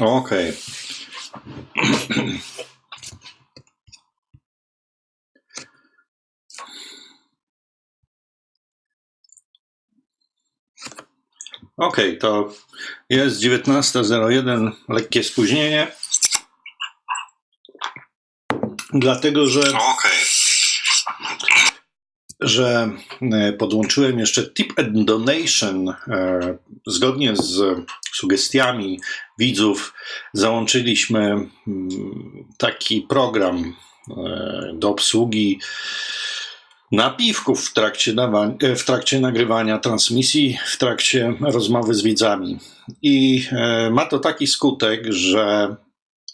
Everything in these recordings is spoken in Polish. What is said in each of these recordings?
Okej. Okej, to jest 19.01, lekkie spóźnienie. Dlatego, że Okej. Że e, podłączyłem jeszcze tip and donation. e, Zgodnie z sugestiami widzów, załączyliśmy mm, taki program e, do obsługi napiwków w trakcie, w trakcie nagrywania transmisji, w trakcie rozmowy z widzami. I ma to taki skutek, że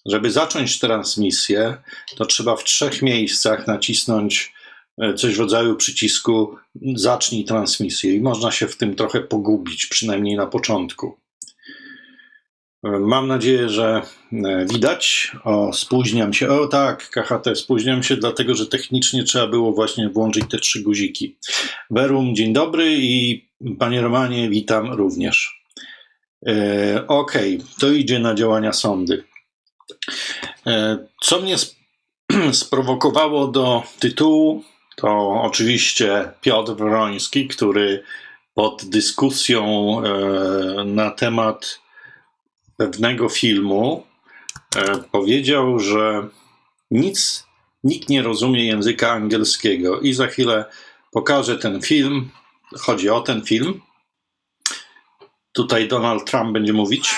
żeby zacząć transmisję, to trzeba w trzech miejscach nacisnąć coś w rodzaju przycisku zacznij transmisję i można się w tym trochę pogubić, przynajmniej na początku. E, Mam nadzieję, że e, widać. O, spóźniam się. O tak, KHT, spóźniam się, dlatego że technicznie trzeba było właśnie włączyć te trzy guziki. Werum, dzień dobry i panie Romanie, witam również. E, Okej, to idzie na działania sądy. E, Co mnie sp- sprowokowało do tytułu, to oczywiście Piotr Wroński, który pod dyskusją e, na temat pewnego filmu e, powiedział, że nic, nikt nie rozumie języka angielskiego. I za chwilę pokażę ten film. Chodzi o ten film. Tutaj Donald Trump będzie mówić.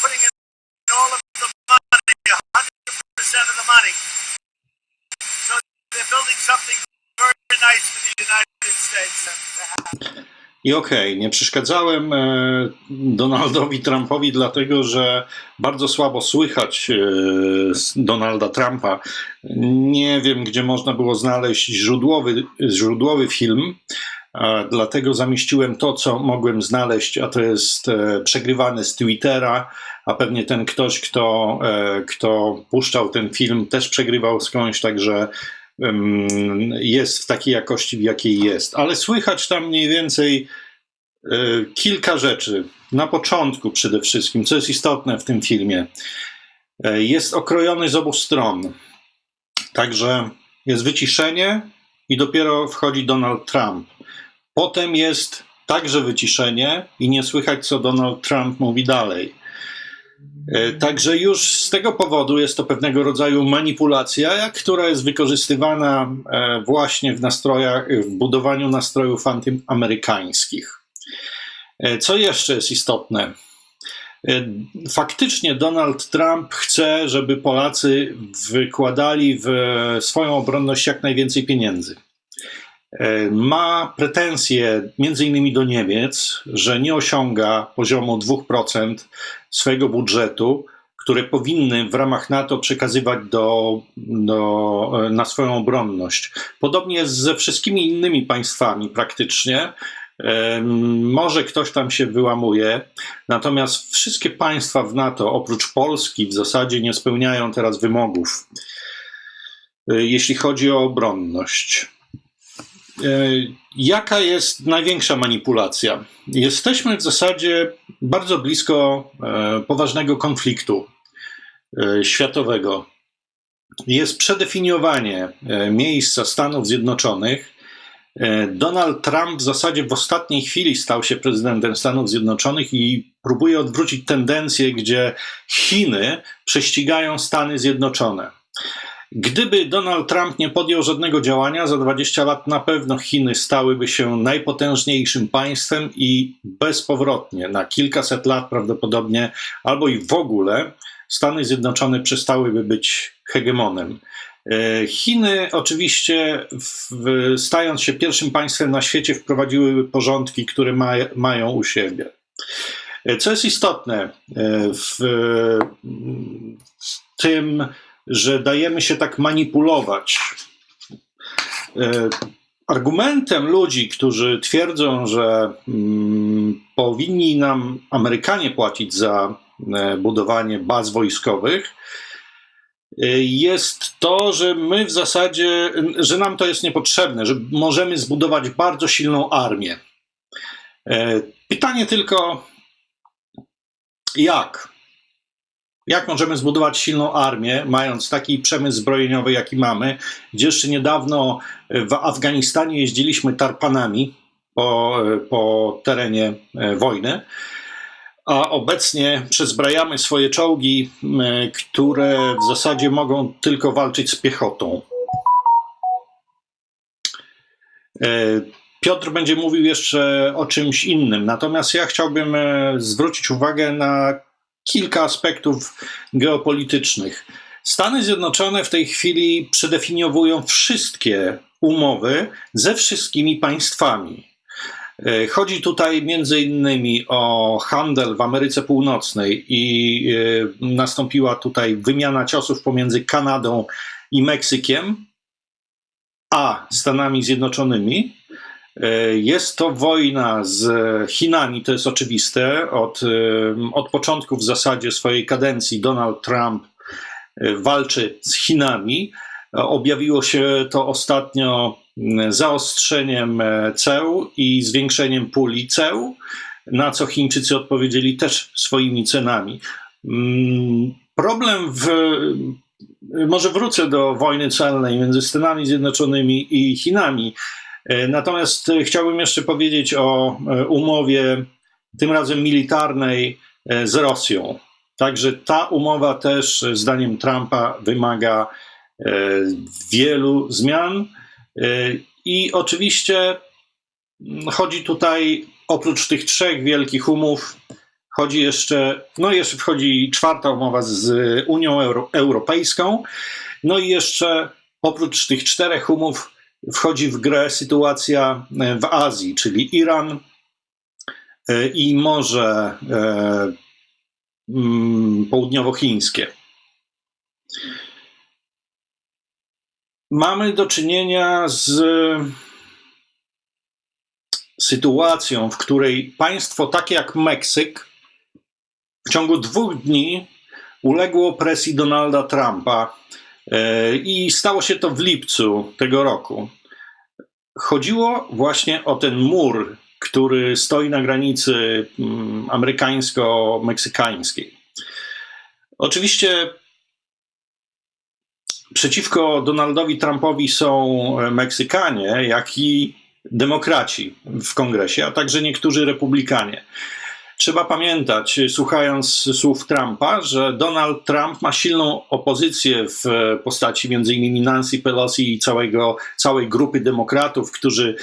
Putting in all of the money, 100% of the money. So they're building something very nice for the United States. I okej, nie przeszkadzałem e, Donaldowi Trumpowi, dlatego że bardzo słabo słychać e, Donalda Trumpa. Nie wiem, gdzie można było znaleźć źródłowy, źródłowy film, dlatego zamieściłem to, co mogłem znaleźć, a to jest e, przegrywane z Twittera, a pewnie ten ktoś, kto, e, kto puszczał ten film, też przegrywał skądś, także jest w takiej jakości, w jakiej jest. Ale słychać tam mniej więcej e, kilka rzeczy. Na początku przede wszystkim, co jest istotne w tym filmie, jest okrojony z obu stron. Także jest wyciszenie i dopiero wchodzi Donald Trump. Potem jest także wyciszenie i nie słychać, co Donald Trump mówi dalej. E, Także już z tego powodu jest to pewnego rodzaju manipulacja, która jest wykorzystywana e, właśnie w nastrojach, w budowaniu nastrojów antyamerykańskich. E, Co jeszcze jest istotne? Faktycznie Donald Trump chce, żeby Polacy wykładali w swoją obronność jak najwięcej pieniędzy. E, Ma pretensje między innymi do Niemiec, że nie osiąga poziomu 2% swojego budżetu, które powinny w ramach NATO przekazywać do, do, na swoją obronność. Podobnie jest ze wszystkimi innymi państwami praktycznie. Em, Może ktoś tam się wyłamuje, natomiast wszystkie państwa w NATO, oprócz Polski, w zasadzie nie spełniają teraz wymogów, e, jeśli chodzi o obronność. E, Jaka jest największa manipulacja? Jesteśmy w zasadzie bardzo blisko e, poważnego konfliktu e, światowego. Jest przedefiniowanie miejsca Stanów Zjednoczonych. Donald Trump w zasadzie w ostatniej chwili stał się prezydentem Stanów Zjednoczonych i próbuje odwrócić tendencję, gdzie Chiny prześcigają Stany Zjednoczone. Gdyby Donald Trump nie podjął żadnego działania, za 20 lat na pewno Chiny stałyby się najpotężniejszym państwem i bezpowrotnie, na kilkaset lat prawdopodobnie, albo i w ogóle, Stany Zjednoczone przestałyby być hegemonem. E, Chiny oczywiście, w, stając się pierwszym państwem na świecie, wprowadziły porządki, które ma, mają u siebie. E, Co jest istotne e, w, w tym, że dajemy się tak manipulować. E, argumentem ludzi, którzy twierdzą, że mm, powinni nam Amerykanie płacić za e, budowanie baz wojskowych, e, jest to, że my w zasadzie, że nam to jest niepotrzebne, że możemy zbudować bardzo silną armię. Pytanie tylko, jak? Jak możemy zbudować silną armię, mając taki przemysł zbrojeniowy, jaki mamy, gdzie jeszcze niedawno w Afganistanie jeździliśmy tarpanami po, po terenie e, wojny, a obecnie przezbrajamy swoje czołgi, które w zasadzie mogą tylko walczyć z piechotą. E, Piotr będzie mówił jeszcze o czymś innym, natomiast ja chciałbym e, zwrócić uwagę na kilka aspektów geopolitycznych. Stany Zjednoczone w tej chwili przedefiniowują wszystkie umowy ze wszystkimi państwami. E, Chodzi tutaj między innymi o handel w Ameryce Północnej i e, nastąpiła tutaj wymiana ciosów pomiędzy Kanadą i Meksykiem, a Stanami Zjednoczonymi. E, Jest to wojna z Chinami, to jest oczywiste. Od, od początku w zasadzie swojej kadencji Donald Trump e, walczy z Chinami. E, Objawiło się to ostatnio zaostrzeniem ceł i zwiększeniem puli ceł, na co Chińczycy odpowiedzieli też swoimi cenami. Mm, Problem w. Może wrócę do wojny celnej między Stanami Zjednoczonymi i Chinami. E, Natomiast e, chciałbym jeszcze powiedzieć o e, umowie, tym razem militarnej z Rosją. Także ta umowa też, zdaniem Trumpa, wymaga wielu zmian. I oczywiście mm, chodzi tutaj, oprócz tych trzech wielkich umów, chodzi jeszcze, no jeszcze wchodzi czwarta umowa z Unią Euro, Europejską, no i jeszcze oprócz tych czterech umów wchodzi w grę sytuacja e, w Azji, czyli Iran e, i Morze e, mm, Południowochińskie. Mamy do czynienia z sytuacją, w której państwo takie jak Meksyk w ciągu dwóch dni uległo presji Donalda Trumpa i stało się to w lipcu tego roku. Chodziło właśnie o ten mur, który stoi na granicy mm, amerykańsko-meksykańskiej. Oczywiście przeciwko Donaldowi Trumpowi są e, Meksykanie, jak i demokraci w kongresie, a także niektórzy republikanie. Trzeba pamiętać, słuchając słów Trumpa, że Donald Trump ma silną opozycję w postaci m.in. Nancy Pelosi i całego, całej grupy demokratów, którzy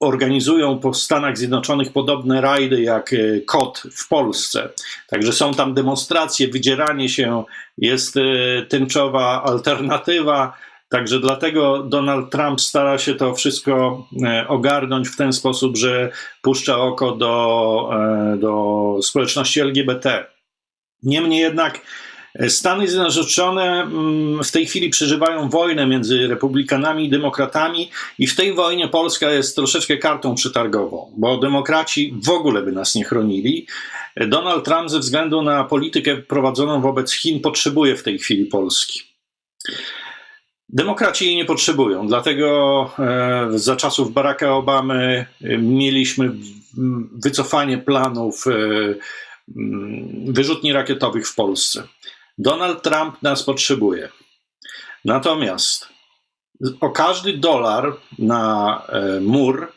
organizują po Stanach Zjednoczonych podobne rajdy jak e, KOT w Polsce. Także są tam demonstracje, wydzieranie się, jest e, tęczowa alternatywa. Także dlatego Donald Trump stara się to wszystko e, ogarnąć w ten sposób, że puszcza oko do, e, do społeczności LGBT. Niemniej jednak e, Stany Zjednoczone mm, w tej chwili przeżywają wojnę między republikanami i demokratami, i w tej wojnie Polska jest troszeczkę kartą przetargową, bo demokraci w ogóle by nas nie chronili. Donald Trump, ze względu na politykę prowadzoną wobec Chin, potrzebuje w tej chwili Polski. Demokraci jej nie potrzebują, dlatego e, za czasów Baracka Obamy e, mieliśmy wycofanie planów e, mm, wyrzutni rakietowych w Polsce. Donald Trump nas potrzebuje. Natomiast o każdy dolar na mur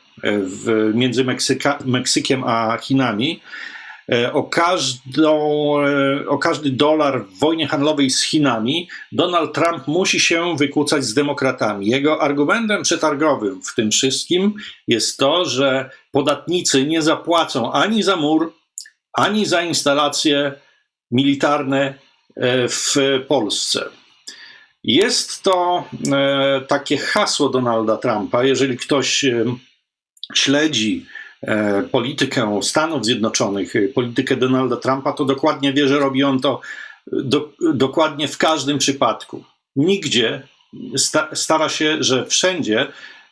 między Meksyka, Meksykiem a Chinami, o, każdą, e, o każdy dolar w wojnie handlowej z Chinami Donald Trump musi się wykłócać z demokratami. Jego argumentem przetargowym w tym wszystkim jest to, że podatnicy nie zapłacą ani za mur, ani za instalacje militarne e, w Polsce. Jest to e, takie hasło Donalda Trumpa. Jeżeli ktoś e, śledzi e, politykę Stanów Zjednoczonych, e, politykę Donalda Trumpa, to dokładnie wie, że robi on to do, dokładnie w każdym przypadku. Nigdzie sta, stara się, że wszędzie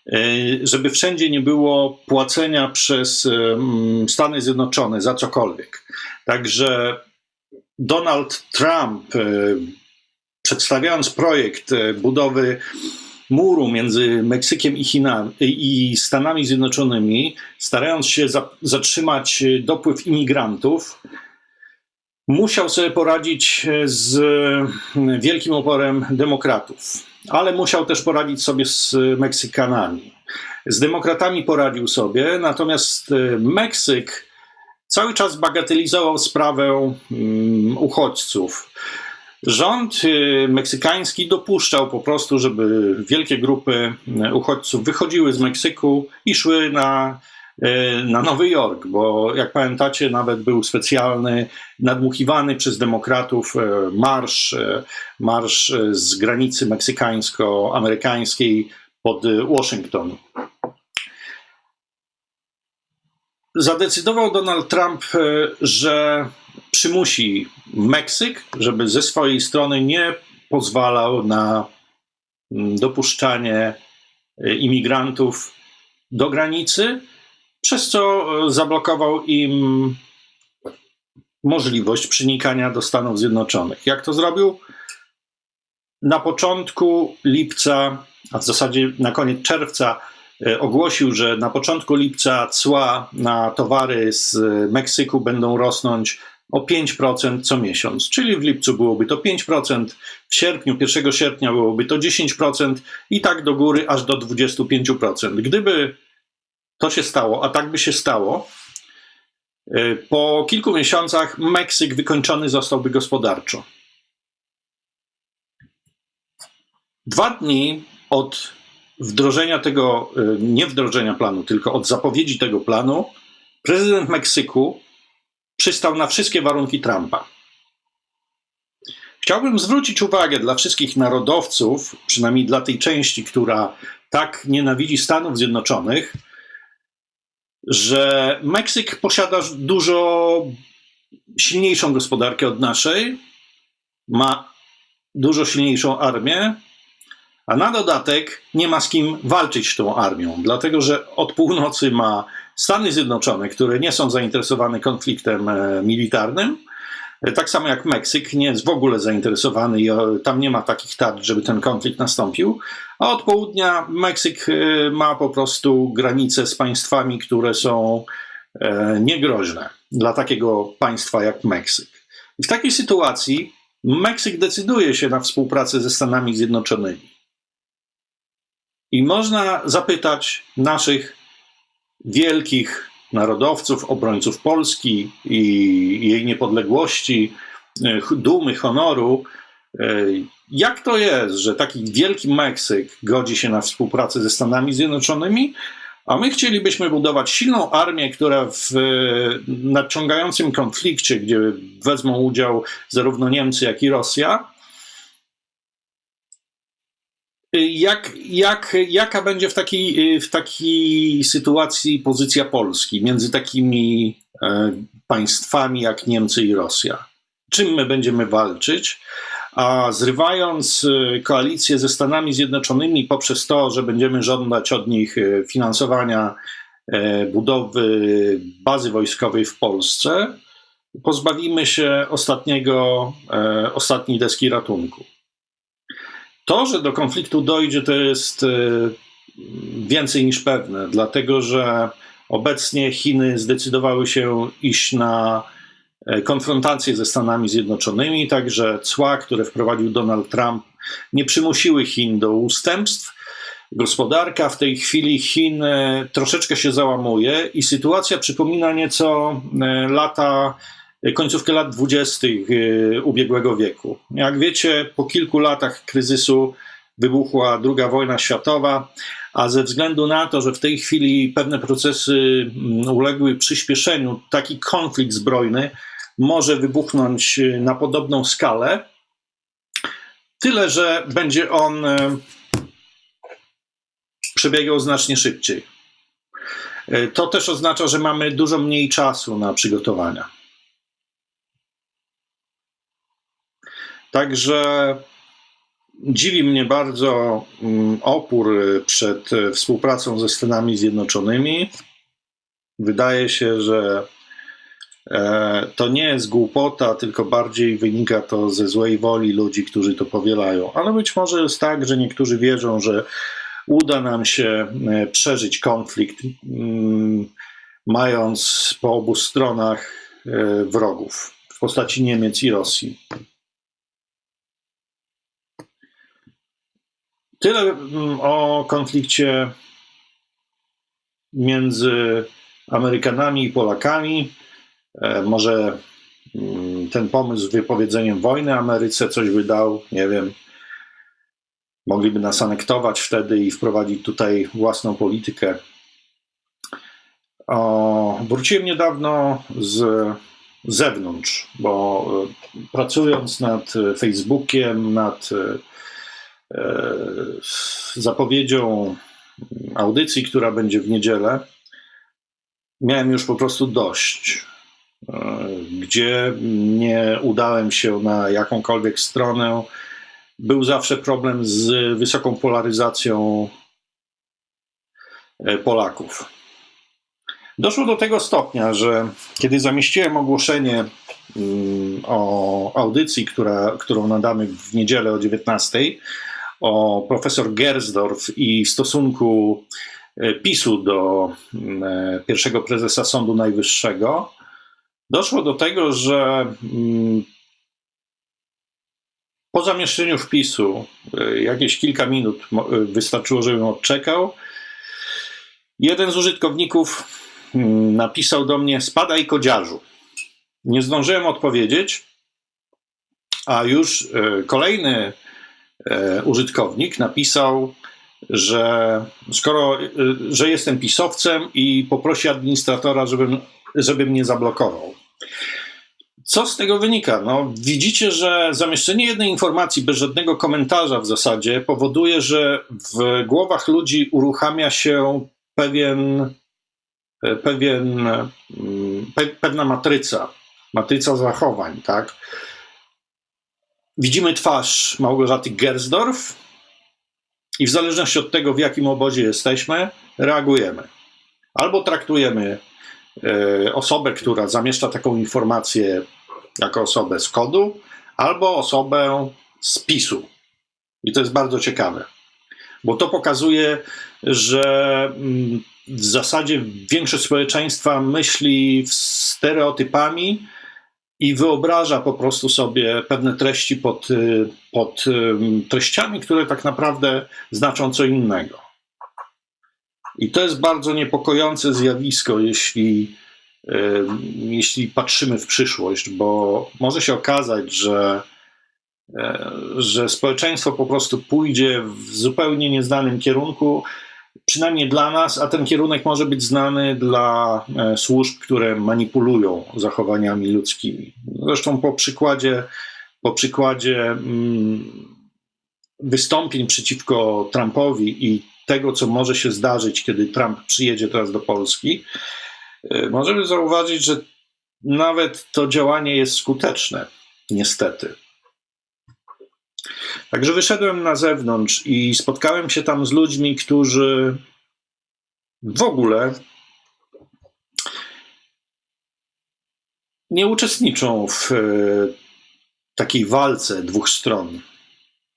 e, żeby wszędzie nie było płacenia przez Stany Zjednoczone za cokolwiek. Także Donald Trump, e, przedstawiając projekt e, budowy muru między Meksykiem i Chinami i Stanami Zjednoczonymi, starając się za, zatrzymać dopływ imigrantów, musiał sobie poradzić z wielkim oporem demokratów, ale musiał też poradzić sobie z Meksykanami. Z demokratami poradził sobie, natomiast Meksyk cały czas bagatelizował sprawę mm, uchodźców. Rząd y, meksykański dopuszczał po prostu, żeby wielkie grupy y, uchodźców wychodziły z Meksyku i szły na, y, na Nowy Jork, bo jak pamiętacie, nawet był specjalny, nadmuchiwany przez demokratów marsz, marsz z granicy meksykańsko-amerykańskiej pod Waszyngton. Zadecydował Donald Trump, y, że przymusi Meksyk, żeby ze swojej strony nie pozwalał na mm, dopuszczanie y, imigrantów do granicy, przez co y, zablokował im możliwość przenikania do Stanów Zjednoczonych. Jak to zrobił? Na początku lipca, a w zasadzie na koniec czerwca, ogłosił, że na początku lipca cła na towary z Meksyku będą rosnąć o 5% co miesiąc, czyli w lipcu byłoby to 5%, w sierpniu, 1 sierpnia byłoby to 10% i tak do góry aż do 25%. Gdyby to się stało, a tak by się stało, y, po kilku miesiącach Meksyk wykończony zostałby gospodarczo. Dwa dni od wdrożenia tego, y, nie wdrożenia planu, tylko od zapowiedzi tego planu, prezydent Meksyku przystał na wszystkie warunki Trumpa. Chciałbym zwrócić uwagę dla wszystkich narodowców, przynajmniej dla tej części, która tak nienawidzi Stanów Zjednoczonych, że Meksyk posiada dużo silniejszą gospodarkę od naszej, ma dużo silniejszą armię, a na dodatek nie ma z kim walczyć tą armią, dlatego że od północy ma Stany Zjednoczone, które nie są zainteresowane konfliktem e, militarnym, e, tak samo jak Meksyk nie jest w ogóle zainteresowany i e, tam nie ma takich tarcz, żeby ten konflikt nastąpił. A od południa Meksyk ma po prostu granice z państwami, które są niegroźne dla takiego państwa jak Meksyk. I w takiej sytuacji Meksyk decyduje się na współpracę ze Stanami Zjednoczonymi. I można zapytać naszych wielkich narodowców, obrońców Polski i jej niepodległości, dumy, honoru. e, Jak to jest, że taki wielki Meksyk godzi się na współpracę ze Stanami Zjednoczonymi, a my chcielibyśmy budować silną armię, która w e, nadciągającym konflikcie, gdzie wezmą udział zarówno Niemcy, jak i Rosja, jak, jak, jaka będzie w takiej, w takiej sytuacji pozycja Polski między takimi e, państwami jak Niemcy i Rosja? Czym my będziemy walczyć? A zrywając e, koalicję ze Stanami Zjednoczonymi poprzez to, że będziemy żądać od nich finansowania e, budowy bazy wojskowej w Polsce, pozbawimy się ostatniego, e, ostatniej deski ratunku. To, że do konfliktu dojdzie, to jest e, więcej niż pewne, dlatego że obecnie Chiny zdecydowały się iść na e, konfrontację ze Stanami Zjednoczonymi, także cła, które wprowadził Donald Trump, nie przymusiły Chin do ustępstw. Gospodarka w tej chwili Chin e, troszeczkę się załamuje i sytuacja przypomina nieco e, lata końcówkę lat dwudziestych y, ubiegłego wieku. Jak wiecie, po kilku latach kryzysu wybuchła II wojna światowa, a ze względu na to, że w tej chwili pewne procesy mm, uległy przyspieszeniu, taki konflikt zbrojny może wybuchnąć y, na podobną skalę, tyle że będzie on y, przebiegał znacznie szybciej. To też oznacza, że mamy dużo mniej czasu na przygotowania. Także dziwi mnie bardzo mm, opór y, przed y, współpracą ze Stanami Zjednoczonymi. Wydaje się, że e, to nie jest głupota, tylko bardziej wynika to ze złej woli ludzi, którzy to powielają. Ale być może jest tak, że niektórzy wierzą, że uda nam się e, przeżyć konflikt, mm, mając po obu stronach e, wrogów w postaci Niemiec i Rosji. Tyle mm, o konflikcie między Amerykanami i Polakami. E, Może mm, ten pomysł z wypowiedzeniem wojny Ameryce coś by dał, nie wiem. Mogliby nas anektować wtedy i wprowadzić tutaj własną politykę. O, wróciłem niedawno z zewnątrz, bo e, pracując nad e, Facebookiem, nad zapowiedzią audycji, która będzie w niedzielę, miałem już po prostu dość. E, Gdzie nie udałem się na jakąkolwiek stronę, był zawsze problem z wysoką polaryzacją e, Polaków. Doszło do tego stopnia, że kiedy zamieściłem ogłoszenie mm, o audycji, która, którą nadamy w niedzielę o 19, o profesor Gersdorf i stosunku e, PiSu do e, pierwszego prezesa Sądu Najwyższego, doszło do tego, że po zamieszczeniu wpisu e, jakieś kilka minut wystarczyło, żebym odczekał. Jeden z użytkowników napisał do mnie: Spadaj kodziarzu. Nie zdążyłem odpowiedzieć, a już kolejny użytkownik napisał, że skoro, e, że jestem pisowcem i poprosi administratora, żebym, żeby mnie zablokował. Co z tego wynika? No, widzicie, że zamieszczenie jednej informacji bez żadnego komentarza w zasadzie powoduje, że w głowach ludzi uruchamia się pewien, e, pewien, mm, pe, pewna matryca, matryca zachowań, tak? Widzimy twarz Małgorzaty Gersdorf i w zależności od tego, w jakim obozie jesteśmy, reagujemy. Albo traktujemy e, osobę, która zamieszcza taką informację jako osobę z kodu, albo osobę z PiSu. I to jest bardzo ciekawe, bo to pokazuje, że mm, w zasadzie większość społeczeństwa myśli stereotypami i wyobraża po prostu sobie pewne treści pod, y, pod ym, treściami, które tak naprawdę znaczą co innego. I to jest bardzo niepokojące zjawisko, jeśli, ym, jeśli patrzymy w przyszłość, bo może się okazać, że, że społeczeństwo po prostu pójdzie w zupełnie nieznanym kierunku, przynajmniej dla nas, a ten kierunek może być znany dla e, służb, które manipulują zachowaniami ludzkimi. Zresztą po przykładzie, po przykładzie mm, wystąpień przeciwko Trumpowi i tego, co może się zdarzyć, kiedy Trump przyjedzie teraz do Polski, e, możemy zauważyć, że nawet to działanie jest skuteczne, niestety. Także wyszedłem na zewnątrz i spotkałem się tam z ludźmi, którzy w ogóle nie uczestniczą w e, takiej walce dwóch stron.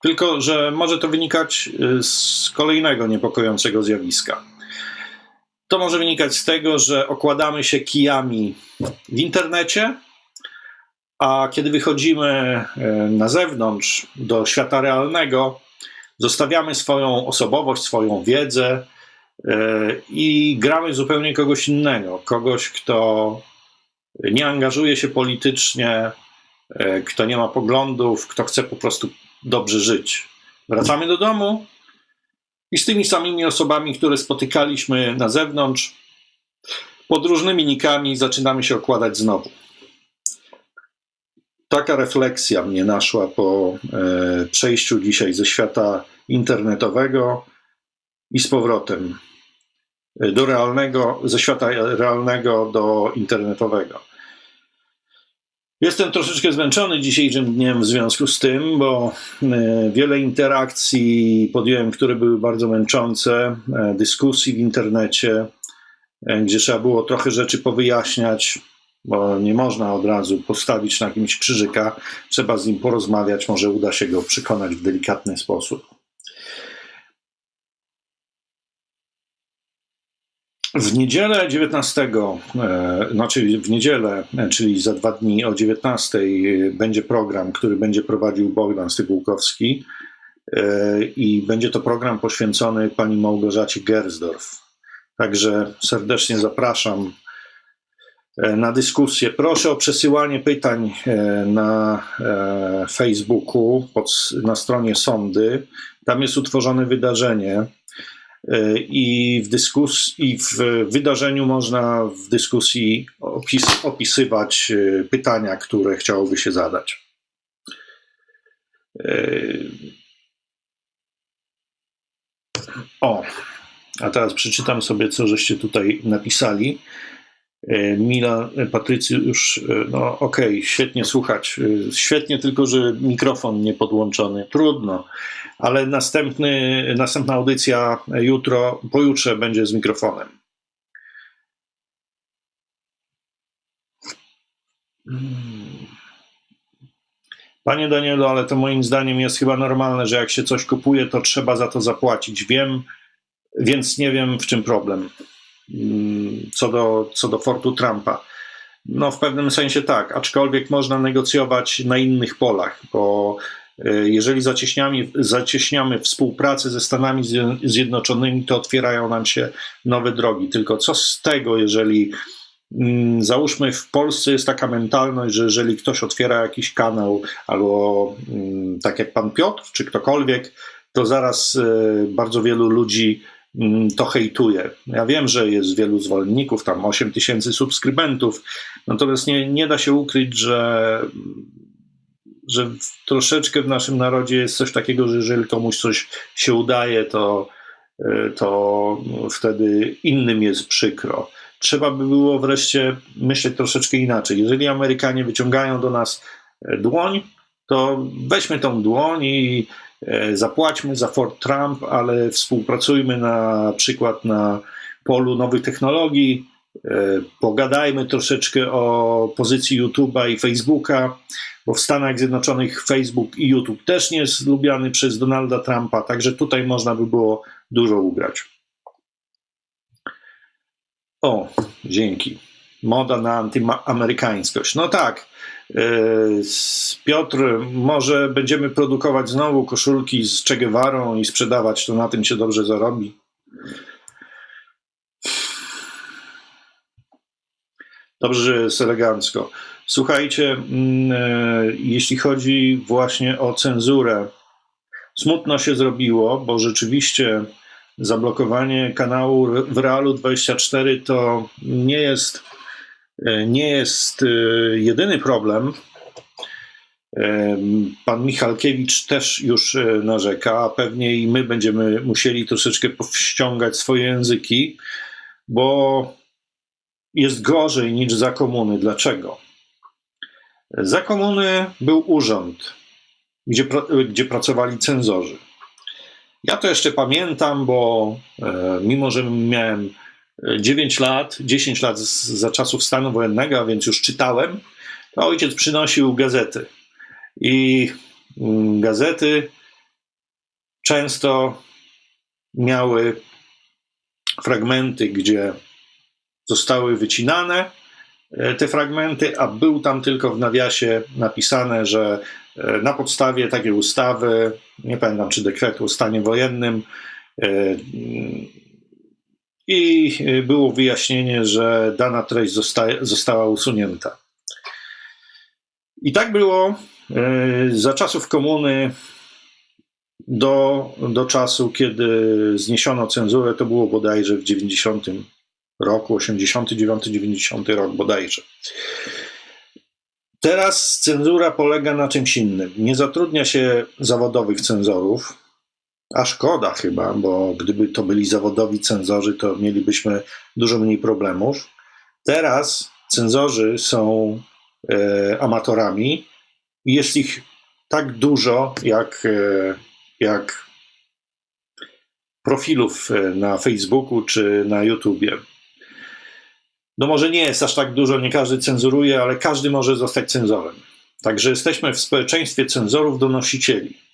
Tylko, że może to wynikać e, z kolejnego niepokojącego zjawiska. To może wynikać z tego, że okładamy się kijami w internecie, a kiedy wychodzimy e, na zewnątrz, do świata realnego, zostawiamy swoją osobowość, swoją wiedzę e, i gramy zupełnie kogoś innego. Kogoś, kto nie angażuje się politycznie, e, kto nie ma poglądów, kto chce po prostu dobrze żyć. Wracamy do domu i z tymi samymi osobami, które spotykaliśmy na zewnątrz, pod różnymi nikami zaczynamy się okładać znowu taka refleksja mnie naszła po e, przejściu dzisiaj ze świata internetowego i z powrotem e, do realnego, ze świata realnego do internetowego. Jestem troszeczkę zmęczony dzisiejszym dniem w związku z tym, bo e, wiele interakcji podjąłem, które były bardzo męczące, dyskusji w internecie, gdzie trzeba było trochę rzeczy powyjaśniać, bo nie można od razu postawić na kimś krzyżyka, trzeba z nim porozmawiać, może uda się go przekonać w delikatny sposób. W niedzielę 19, e, znaczy w niedzielę, e, czyli za dwa dni o 19 e, będzie program, który będzie prowadził Bogdan Stypułkowski i będzie to program poświęcony pani Małgorzacie Gersdorf. Także serdecznie zapraszam na dyskusję. Proszę o przesyłanie pytań e, na e, Facebooku, pod, na stronie Sądy. Tam jest utworzone wydarzenie E, i w, dyskus- i w wydarzeniu można w dyskusji opis- opisywać e, pytania, które chciałoby się zadać. E, O, a teraz przeczytam sobie, co żeście tutaj napisali. E, Mila, e, Patrycjusz, e, no okej, świetnie słuchać. Świetnie, tylko że mikrofon nie podłączony. Trudno, ale następny, następna audycja jutro, pojutrze będzie z mikrofonem. Panie Danielu, ale to moim zdaniem jest chyba normalne, że jak się coś kupuje, to trzeba za to zapłacić. Wiem, więc nie wiem, w czym problem. Co do, co do Fortu Trumpa. No, w pewnym sensie tak, aczkolwiek można negocjować na innych polach, bo e, jeżeli zacieśniamy, zacieśniamy współpracę ze Stanami Zje- Zjednoczonymi, to otwierają nam się nowe drogi. Tylko co z tego, jeżeli mm, załóżmy w Polsce jest taka mentalność, że jeżeli ktoś otwiera jakiś kanał, albo mm, tak jak pan Piotr, czy ktokolwiek, to zaraz e, bardzo wielu ludzi to hejtuje. Ja wiem, że jest wielu zwolenników, tam 8 tysięcy subskrybentów, natomiast nie, nie da się ukryć, że, że troszeczkę w naszym narodzie jest coś takiego, że jeżeli komuś coś się udaje, to, y, to wtedy innym jest przykro. Trzeba by było wreszcie myśleć troszeczkę inaczej. Jeżeli Amerykanie wyciągają do nas e, dłoń, to weźmy tą dłoń i zapłaćmy za Fort Trump, ale współpracujmy na przykład na polu nowych technologii, e, pogadajmy troszeczkę o pozycji YouTube'a i Facebooka, bo w Stanach Zjednoczonych Facebook i YouTube też nie jest lubiany przez Donalda Trumpa, także tutaj można by było dużo ugrać. O, dzięki. Moda na antyamerykańskość. No tak. E, Piotr, może będziemy produkować znowu koszulki z Che i sprzedawać, to na tym się dobrze zarobi. Dobrze, że jest elegancko. Słuchajcie, mm, e, jeśli chodzi właśnie o cenzurę, smutno się zrobiło, bo rzeczywiście zablokowanie kanału w Realu 24 to nie jest, nie jest e, jedyny problem. E, Pan Michalkiewicz też już e, narzeka, a pewnie i my będziemy musieli troszeczkę powściągać swoje języki, bo jest gorzej niż za komuny. Dlaczego? Za komuny był urząd, gdzie, gdzie pracowali cenzorzy. Ja to jeszcze pamiętam, bo e, mimo, że miałem e, 9 lat, 10 lat za czasów stanu wojennego, a więc już czytałem, to ojciec przynosił gazety. I mm, gazety często miały fragmenty, gdzie zostały wycinane e, te fragmenty, a był tam tylko w nawiasie napisane, że e, na podstawie takiej ustawy, nie pamiętam czy dekretu o stanie wojennym, e, i e, było wyjaśnienie, że dana treść zosta- została usunięta. I tak było e, za czasów komuny do, do czasu, kiedy zniesiono cenzurę, to było bodajże w 90 roku, 89-90 rok bodajże. Teraz cenzura polega na czymś innym. Nie zatrudnia się zawodowych cenzorów, a szkoda chyba, bo gdyby to byli zawodowi cenzorzy, to mielibyśmy dużo mniej problemów. Teraz cenzorzy są e, amatorami. Jest ich tak dużo, jak, e, jak profilów e, na Facebooku czy na YouTubie. No może nie jest aż tak dużo, nie każdy cenzuruje, ale każdy może zostać cenzorem. Także jesteśmy w społeczeństwie cenzorów donosicieli.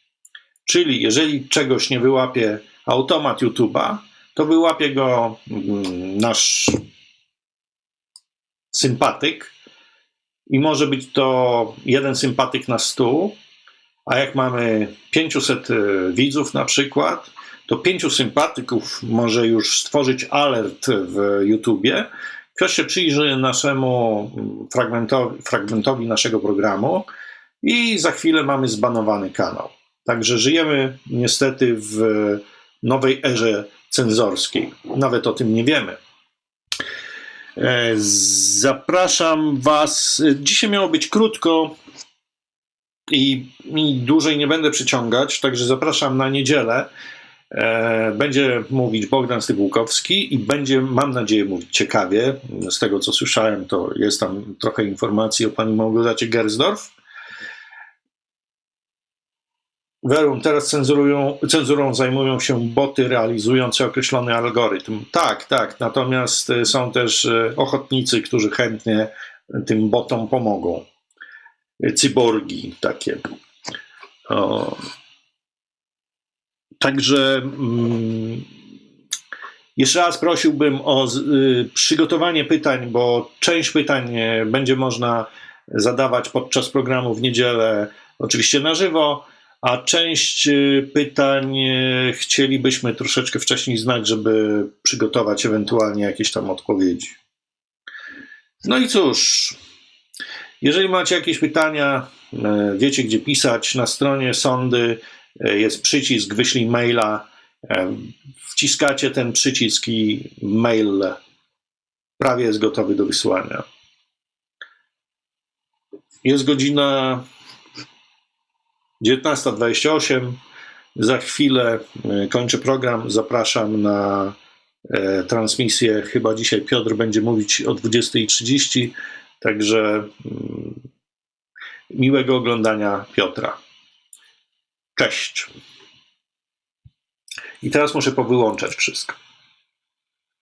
Czyli jeżeli czegoś nie wyłapie automat YouTube'a, to wyłapie go mm, nasz sympatyk i może być to jeden sympatyk na 100, a jak mamy 500 e, widzów na przykład, to pięciu sympatyków może już stworzyć alert w YouTubie. Ktoś się przyjrzy naszemu mm, fragmentowi, fragmentowi naszego programu i za chwilę mamy zbanowany kanał. Także żyjemy niestety w nowej erze cenzorskiej. Nawet o tym nie wiemy. E, Zapraszam Was. Dzisiaj miało być krótko i, i dłużej nie będę przyciągać, także zapraszam na niedzielę. E, Będzie mówić Bogdan Stybułkowski i będzie, mam nadzieję, mówić ciekawie. Z tego, co słyszałem, to jest tam trochę informacji o pani Małgorzacie Gersdorf. Werum, teraz cenzurują, cenzurą zajmują się boty realizujące określony algorytm. Tak, tak, natomiast e, są też e, ochotnicy, którzy chętnie tym botom pomogą. E, Cyborgi takie. O. Także mm, jeszcze raz prosiłbym o z- y, przygotowanie pytań, bo część pytań będzie można zadawać podczas programu w niedzielę, oczywiście na żywo, a część y, pytań e, chcielibyśmy troszeczkę wcześniej znać, żeby przygotować ewentualnie jakieś tam odpowiedzi. No i cóż, jeżeli macie jakieś pytania, e, wiecie gdzie pisać. Na stronie sądy jest przycisk wyślij maila. Wciskacie ten przycisk i mail prawie jest gotowy do wysłania. Jest godzina 19.28. Za chwilę e, kończę program. Zapraszam na e, transmisję. Chyba dzisiaj Piotr będzie mówić o 20.30. Także mm, miłego oglądania Piotra. Cześć. I teraz muszę powyłączać wszystko.